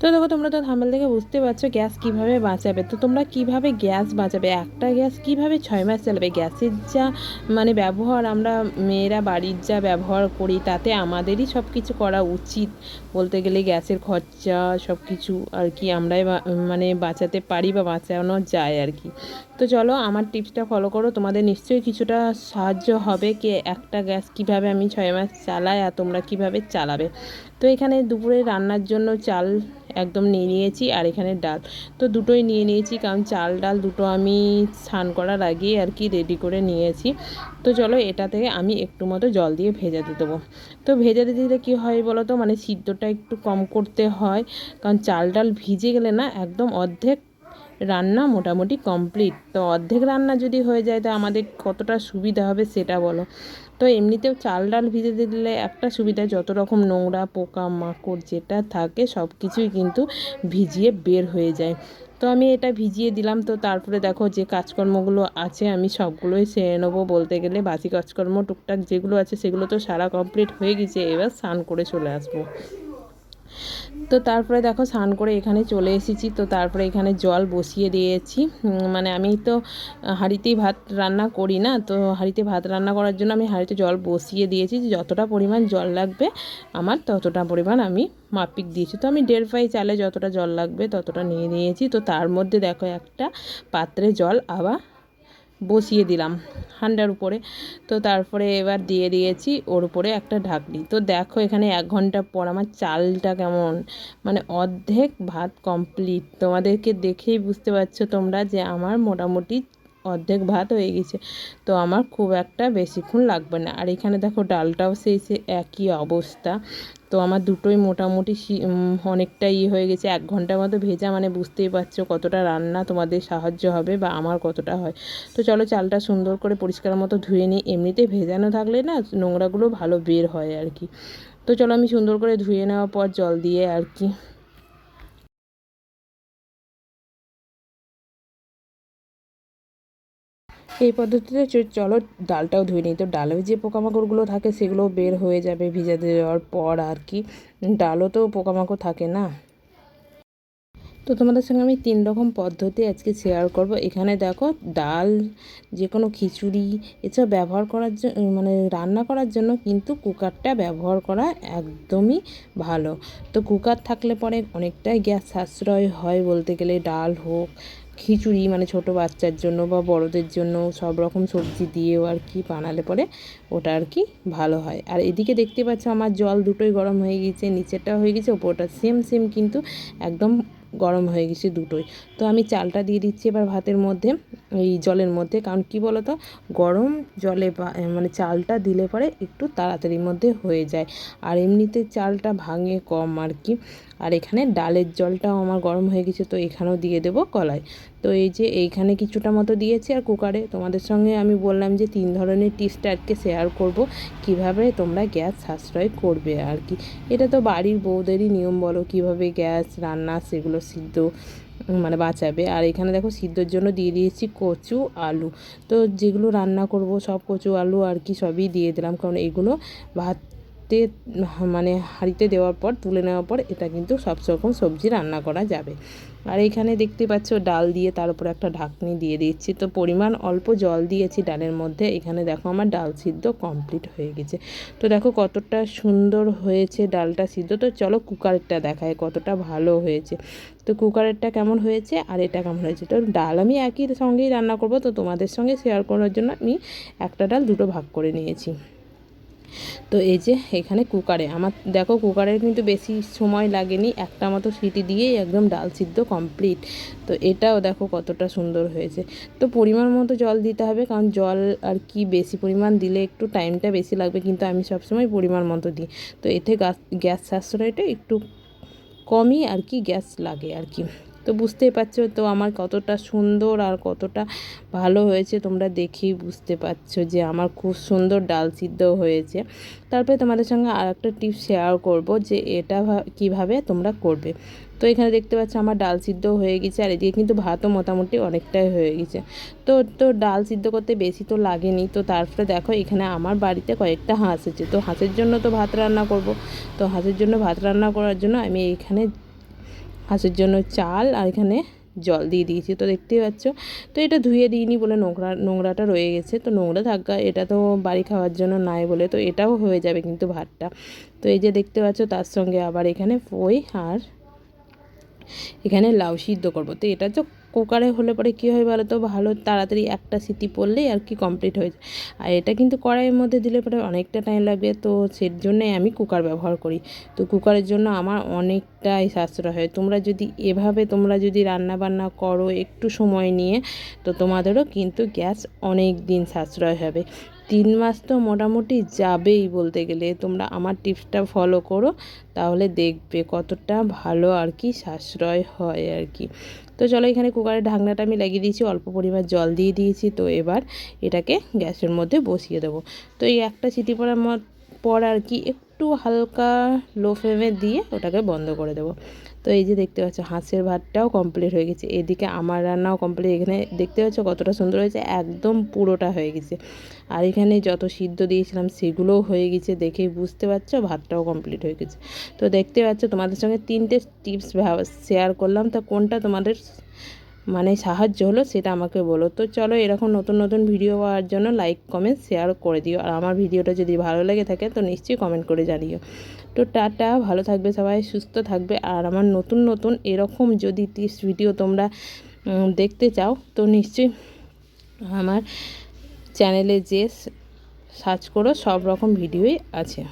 তো দেখো, তোমরা তো থাম্বেল দেখে বুঝতে পারছ গ্যাস কীভাবে বাঁচাবে। তো তোমরা কীভাবে গ্যাস বাঁচাবে? একটা গ্যাস কীভাবে ছয় মাস চালাবে? গ্যাসের যা মানে ব্যবহার আমরা মেয়েরা বাড়ির যা ব্যবহার করি, তাতে আমাদেরই সব কিছু করা উচিত। বলতে গেলে গ্যাসের খরচা সব কিছু আর কি আমরাই মানে বাঁচাতে পারি বা বাঁচানো যায় আর কি। তো চলো, আমার টিপসটা ফলো করো, তোমাদের নিশ্চয়ই কিছুটা সাহায্য হবে কি একটা গ্যাস কীভাবে আমি ছয় মাস চালাই আর তোমরা কীভাবে চালাবে। তো এখানে দুপুরে রান্নার জন্য চাল একদম নিয়ে নিয়েছি আর এখানে ডাল। তো দুটোই নিয়ে নিয়েছি কারণ চাল ডাল দুটো আমি স্নান করার আগে আর কি রেডি করে নিয়েছি। তো চলো এটা থেকে আমি একটু মতো জল দিয়ে ভেজাতে দেবো। তো ভেজাতে দিলে কী হয় বলো তো? মানে সিদ্ধটা একটু কম করতে হয়। কারণ চাল ডাল ভিজে গেলে না একদম অর্ধেক রান্না মোটামুটি কমপ্লিট। তো অর্ধেক রান্না যদি হয়ে যায়, তো আমাদের কতটা সুবিধা হবে সেটা বলো। তো এমনিতেও চাল ডাল ভিজে দিলে একটা সুবিধা, যত রকম নোংরা, পোকা, মাকড় যেটা থাকে, সব কিছুই কিন্তু ভিজিয়ে বের হয়ে যায়। তো আমি এটা ভিজিয়ে দিলাম, তো তারপরে দেখো যে কাজকর্মগুলো আছে, আমি সবগুলোই সেরে নেব বলতে গেলে। বাসি কাজকর্ম, টুকটাক যেগুলো আছে, সেগুলো তো সারা কমপ্লিট হয়ে গেছে, এবার স্নান করে চলে আসব। তো তারপরে দেখো স্নান করে এখানে চলে এসেছি। তো তারপরে এখানে জল বসিয়ে দিয়েছি। মানে আমি তো হাঁড়িতেই ভাত রান্না করি না। তো হাঁড়িতে ভাত রান্না করার জন্য আমি হাঁড়িতে জল বসিয়ে দিয়েছি যে যতটা পরিমাণ জল লাগবে, আমার ততটা পরিমাণ আমি মাপিক দিয়েছি। তো আমি দেড় পাই চালে যতটা জল লাগবে ততটা নিয়ে নিয়েছি। তো তার মধ্যে দেখো একটা পাত্রে জল আবার বসিয়ে দিলাম হান্ডার উপরে। তো তারপরে এবার দিয়ে দিয়েছি ওর উপরে একটা ঢাকনি। তো দেখো এখানে এক ঘণ্টা পর আমার চালটা কেমন মানে অর্ধেক ভাত কমপ্লিট তোমাদেরকে দেখেই বুঝতে পারছ তোমরা যে আমার মোটামুটি অর্ধেক ভাত হয়ে গেছে। তো আমার খুব একটা বেশিক্ষণ লাগবে না। আর এখানে দেখো ডালটাও সেই সে একই অবস্থা। তো আমার দুটোই মোটামুটি অনেকটা ইয়ে হয়ে গেছে। এক ঘণ্টার মতো ভেজা মানে বুঝতেই পারছ কতটা রান্না তোমাদের সাহায্য হবে বা আমার কতটা হয়। তো চলো চালটা সুন্দর করে পরিষ্কার মতো ধুয়ে নিই। এমনিতে ভেজানো থাকলে না নোংরাগুলো ভালো বের হয় আর কি। তো চলো আমি সুন্দর করে ধুয়ে নেওয়ার পর জল দিয়ে আর কি এই পদ্ধতিতে চলো ডালটাও ধুয়ে নিই। তো ডালেও যে পোকামাকড়গুলো থাকে, সেগুলো বের হয়ে যাবে ভিজাতে দেওয়ার পর আর কি। ডালও তো পোকামাকড় থাকে না। তো তোমাদের সঙ্গে আমি তিন রকম পদ্ধতি আজকে শেয়ার করব। এখানে দেখো, ডাল যে কোনো খিচুড়ি এসব ব্যবহার করার জন্য মানে রান্না করার জন্য কিন্তু কুকারটা ব্যবহার করা একদমই ভালো। তো কুকার থাকলে পরে অনেকটাই গ্যাস সাশ্রয় হয় বলতে গেলে, ডাল হোক খিচুড়ি মানে ছোট বাচ্চার জন্য বা বড়দের জন্য সব রকম সবজি দিয়েও আর কি বানালে পরে ওটা আর কি ভালো হয়। আর এদিকে দেখতে পাচ্ছ আমার জল দুটোই গরম হয়ে গেছে নিচেরটা হয়ে গেছে, ওপরটা সেম সেম কিন্তু একদম গরম হয়ে গেছে দুটোই। তো আমি চালটা দিয়ে দিচ্ছি এবার ভাতের মধ্যে, এই জলের মধ্যে। কারণ কি বলো তো গরম জলে মানে চালটা দিলে পরে একটু তাড়াতাড়ির মধ্যে হয়ে যায়। আর এমনিতে চালটা ভাঙে কম আর কি। আর এখানে ডালের জলটাও আমার গরম হয়ে গেছে, তো এখানেও দিয়ে দেবো কলাই। তো এই যে এইখানে কিছুটা মতো দিয়েছি আর কুকারে। তোমাদের সঙ্গে আমি বললাম যে তিন ধরনের টিপসটা আজকে শেয়ার করব, কীভাবে তোমরা গ্যাস সাশ্রয় করবে আর কি। এটা তো বাড়ির বউদেরই নিয়ম বলো, কীভাবে গ্যাস, রান্না, সেগুলো সিদ্ধ মানে বাঁচাবে। আর এখানে দেখো সিদ্ধর জন্য দিয়ে দিয়েছি কচু, আলু। তো যেগুলো রান্না করব সব কচু, আলু আর কি সবই দিয়ে দিলাম। কারণ এগুলো ভাতে মানে হাঁড়িতে দেওয়ার পর, তুলে নেওয়ার পর এটা কিন্তু সব রকম সবজি রান্না করা যাবে। আর এখানে দেখতে পাচ্ছ ডাল দিয়ে তার উপর একটা ঢাকনি দিয়ে দিচ্ছি তো পরিমাণ অল্প জল দিয়েছি ডালের মধ্যে। এখানে দেখো আমার ডাল সিদ্ধ কমপ্লিট হয়ে গেছে। তো দেখো কতটা সুন্দর হয়েছে ডালটা সিদ্ধ। তো চলো কুকারটা দেখায় কতটা ভালো হয়েছে। তো কুকারেরটা কেমন হয়েছে আর এটা কেমন হয়েছে? তো ডাল আমি একই সঙ্গেই রান্না করব। তো তোমাদের সঙ্গে শেয়ার করার জন্য আমি একটা ডাল দুটো ভাগ করে নিয়েছি। তো এই যে এখানে কুকারে, আমার দেখো কুকারে কিন্তু বেশি সময় লাগেনি, একটা মতো সিটি দিয়েই একদম ডাল সিদ্ধ কমপ্লিট। তো এটাও দেখো কতটা সুন্দর হয়েছে। তো পরিমাণ মতো জল দিতে হবে, কারণ জল আর কি বেশি পরিমাণ দিলে একটু টাইমটা বেশি লাগবে, কিন্তু আমি সবসময় পরিমাণ মতো দিই। তো এতে গ্যাস গ্যাস সাশ্রয়টা একটু কমই আর কি গ্যাস লাগে আর কি। তো বুঝতেই পারছ তো আমার কতটা সুন্দর আর কতটা ভালো হয়েছে, তোমরা দেখেই বুঝতে পারছ যে আমার খুব সুন্দর ডাল সিদ্ধ হয়েছে। তারপরে তোমাদের সঙ্গে আর একটা টিপস শেয়ার করব যে এটা কীভাবে তোমরা করবে। তো এখানে দেখতে পাচ্ছ আমার ডাল সিদ্ধ হয়ে গেছে আর এদিকে কিন্তু ভাতও মোটামুটি অনেকটাই হয়ে গেছে। তো তো ডাল সিদ্ধ করতে বেশি তো লাগেনি। তো তারপরে দেখো এখানে আমার বাড়িতে কয়েকটা হাঁস আছে। তো হাঁসের জন্য তো ভাত রান্না করব। তো হাঁসের জন্য ভাত রান্না করার জন্য আমি এখানে হাঁসের জন্য চাল আর এখানে জল দিয়ে দিয়েছি, তো দেখতেই পাচ্ছ। তো এটা ধুয়ে দিইনি বলে নোংরা, নোংরাটা রয়ে গেছে। তো নোংরা থাকা এটা তো বাড়ি খাওয়ার জন্য নাই বলে, তো এটাও হয়ে যাবে কিন্তু ভাতটা। তো এই যে দেখতে পাচ্ছ, তার সঙ্গে আবার এখানে ফই আর এখানে লাউ সিদ্ধ করব। তো এটা তো কুকারে হলে পরে কী হয় বলো তো ভালো তাড়াতাড়ি একটা সিটি পড়লেই আর কি কমপ্লিট হয়ে যায়। আর এটা কিন্তু কড়াইয়ের মধ্যে দিলে পরে অনেকটা টাইম লাগবে, তো সেই জন্যই আমি কুকার ব্যবহার করি। তো কুকারের জন্য আমার অনেকটাই সাশ্রয় হয়। তোমরা যদি এভাবে তোমরা যদি রান্না বান্না করো একটু সময় নিয়ে, তো তোমাদেরও কিন্তু গ্যাস অনেক দিন সাশ্রয় হবে। তিন মাস তো মোটামুটি যাবেই বলতে গেলে। তোমরা আমার টিপসটা ফলো করো, তাহলে দেখবে কতটা ভালো আর কি সাশ্রয় হয় আর কি। তো চলো এখানে কুকারের ঢাকনাটা আমি লাগিয়ে দিয়েছি, অল্প পরিমাণ জল দিয়ে দিয়েছি। তো এবার এটাকে গ্যাসের মধ্যে বসিয়ে দেবো। তো এই একটা সিটি পড়ার পর আর কি একটু হালকা লো ফ্লেমে দিয়ে ওটাকে বন্ধ করে দেবো। তো এই যে দেখতে পাচ্ছ, হাঁসের ভাতটাও কমপ্লিট হয়ে গেছে। এদিকে আমার রান্নাও কমপ্লিট এখানে দেখতে পাচ্ছ কতটা সুন্দর হয়েছে, একদম পুরোটা হয়ে গেছে। আর এখানে যত সিদ্ধ দিয়েছিলাম সেগুলোও হয়ে গেছে দেখেই বুঝতে পারছ, ভাতটাও কমপ্লিট হয়ে গেছে। তো দেখতে পাচ্ছ, তোমাদের সঙ্গে তিনটে টিপস শেয়ার করলাম। তা কোনটা তোমাদের মানে সাহায্য হলো সেটা আমাকে বলো। তো চলো এরকম নতুন নতুন ভিডিও পাওয়ার জন্য লাইক কমেন্ট শেয়ার করে দিও। আর আমার ভিডিওটা যদি ভালো লেগে থাকে তো নিশ্চয়ই কমেন্ট করে জানিও। তো টাটা, ভালো থাকবে সবাই, সুস্থ থাকবে। আর আমার নতুন নতুন এরকম যদি টিপস ভিডিও তোমরা দেখতে চাও তো নিশ্চয়ই আমার চ্যানেলে যে সার্চ করো, সব রকম ভিডিওই আছে।